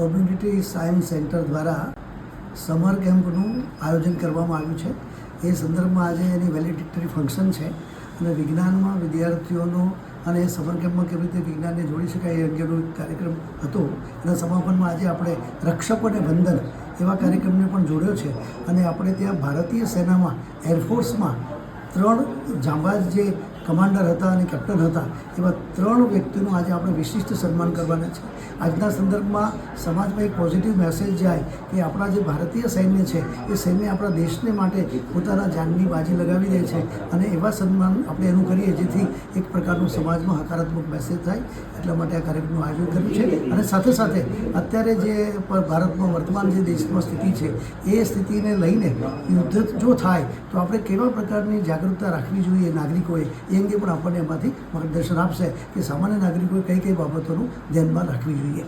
Community science centre દ્વારા summer કેમ્પનું આયોજન કરવામાં આવ્યું છે. એ સંદર્ભમાં આજે એની વેલિડિક્ટરી ફંક્શન છે અને વિજ્ઞાનમાં વિદ્યાર્થીઓનો અને એ સમર કેમ્પમાં કેવી રીતે વિજ્ઞાનને જોડી શકાય એ અંગેનો કાર્યક્રમ હતો. એના સમાપનમાં આજે આપણે રક્ષકોને વંદન એવા કાર્યક્રમને પણ જોડ્યો છે અને આપણે ત્યાં ભારતીય સેનામાં એરફોર્સમાં ત્રણ જાંબાજ જે કમાન્ડર હતા અને કેપ્ટન હતા, એવા ત્રણ વ્યક્તિનું આજે આપણે વિશિષ્ટ સન્માન કરવાના છે. આજના સંદર્ભમાં સમાજમાં એક પોઝિટિવ મેસેજ જાય કે આપણા જે ભારતીય સૈન્ય છે, એ સૈન્ય આપણા દેશને માટે પોતાના જાનની બાજી લગાવી દે છે અને એવા સન્માન આપણે એનું કરીએ જેથી એક પ્રકારનું સમાજમાં હકારાત્મક મેસેજ થાય, એટલા માટે આ કાર્યક્રમનું આયોજન કર્યું છે. અને સાથે સાથે અત્યારે જે ભારતમાં વર્તમાન જે દેશમાં સ્થિતિ છે, એ સ્થિતિને લઈને યુદ્ધ જો થાય, તો આપણે કેવા પ્રકારની જાગૃતતા રાખવી જોઈએ નાગરિકોએ એ અંગે પણ આપણને એમાંથી માર્ગદર્શન આપશે કે સામાન્ય નાગરિકોએ કઈ કઈ બાબતોનું ધ્યાનમાં રાખવી જોઈએ.